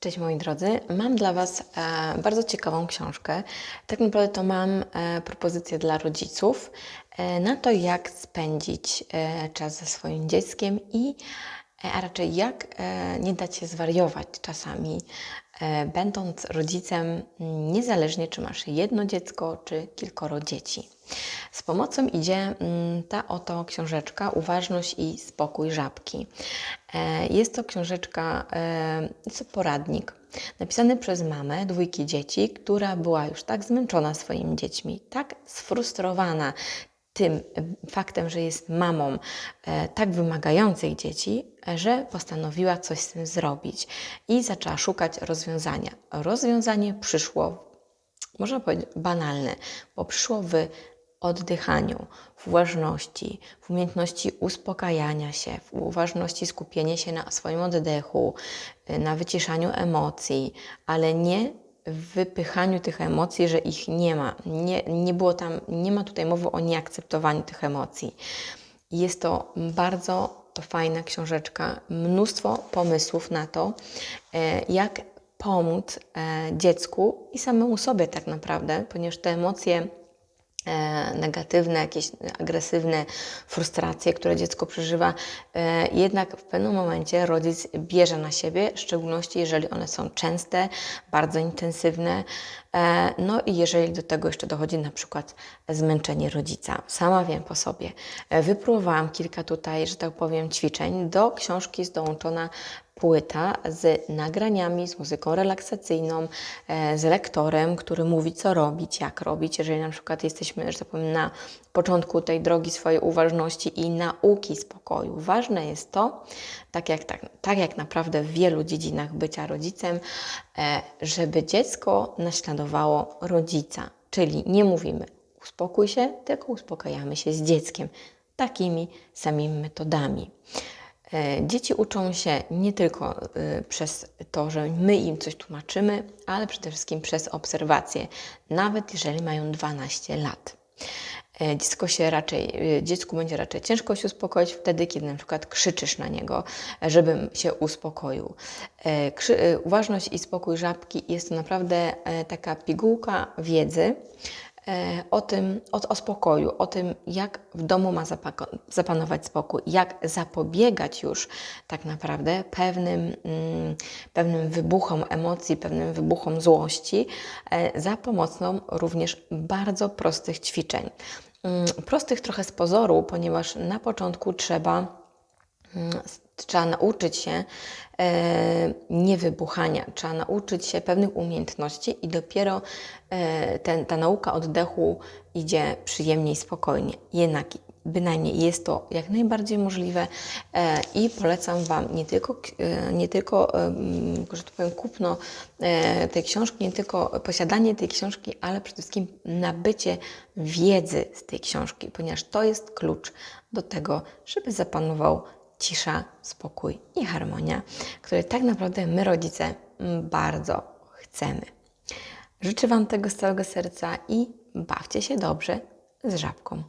Cześć moi drodzy, mam dla Was e, bardzo ciekawą książkę. Tak naprawdę to mam e, propozycję dla rodziców e, na to, jak spędzić e, czas ze swoim dzieckiem i e, a raczej jak e, nie dać się zwariować czasami, e, będąc rodzicem, niezależnie czy masz jedno dziecko, czy kilkoro dzieci. Z pomocą idzie ta oto książeczka Uważność i spokój żabki. E, Jest to książeczka, e, to poradnik napisany przez mamę dwójki dzieci, która była już tak zmęczona swoimi dziećmi, tak sfrustrowana tym e, faktem, że jest mamą tak wymagających dzieci, że postanowiła coś z tym zrobić i zaczęła szukać rozwiązania. Rozwiązanie przyszło można powiedzieć, banalne, bo przyszło w oddychaniu, w uważności, w umiejętności uspokajania się, w uważności skupienia się na swoim oddechu, y, na wyciszaniu emocji, ale nie w wypychaniu tych emocji, że ich nie ma. Nie, nie było tam, nie ma tutaj mowy o nieakceptowaniu tych emocji. Jest to bardzo fajna książeczka, mnóstwo pomysłów na to, e, jak pomóc e, dziecku i samemu sobie tak naprawdę, ponieważ te emocje negatywne, jakieś agresywne frustracje, które dziecko przeżywa, e, jednak w pewnym momencie rodzic bierze na siebie, w szczególności jeżeli one są częste, bardzo intensywne, e, no i jeżeli do tego jeszcze dochodzi na przykład zmęczenie rodzica. Sama wiem po sobie. E, Wypróbowałam kilka tutaj, że tak powiem, ćwiczeń. Do książki jest dołączona płyta z nagraniami, z muzyką relaksacyjną, e, z lektorem, który mówi, co robić, jak robić. Jeżeli na przykład jesteśmy, że tak powiem, na początku tej drogi swojej uważności i nauki spokoju, ważne jest to, tak jak, tak, tak jak naprawdę w wielu dziedzinach bycia rodzicem, e, żeby dziecko naśladowało rodzica. Czyli nie mówimy uspokój się, tylko uspokajamy się z dzieckiem takimi samymi metodami. E, Dzieci uczą się nie tylko y, przez to, że my im coś tłumaczymy, ale przede wszystkim przez obserwacje, nawet jeżeli mają 12 lat. E, Dziecko się raczej, dziecku będzie raczej ciężko się uspokoić wtedy, kiedy na przykład krzyczysz na niego, e, żeby się uspokoił. E, uważność i spokój żabki jest to naprawdę e, taka pigułka wiedzy, e, o tym, o, o spokoju, o tym, jak w domu ma zapanować spokój, jak zapobiegać już tak naprawdę pewnym, mm, pewnym wybuchom emocji, pewnym wybuchom złości e, za pomocą również bardzo prostych ćwiczeń. Mm, Prostych trochę z pozoru, ponieważ na początku trzeba Mm, Trzeba nauczyć się e, niewybuchania, trzeba nauczyć się pewnych umiejętności i dopiero e, ten, ta nauka oddechu idzie przyjemnie i spokojnie. Jednak bynajmniej jest to jak najbardziej możliwe e, i polecam Wam nie tylko, e, nie tylko em, że tak powiem, kupno e, tej książki, nie tylko posiadanie tej książki, ale przede wszystkim nabycie wiedzy z tej książki, ponieważ to jest klucz do tego, żeby zapanował cisza, spokój i harmonia, które tak naprawdę my, rodzice, mm, bardzo chcemy. Życzę Wam tego z całego serca i bawcie się dobrze z żabką.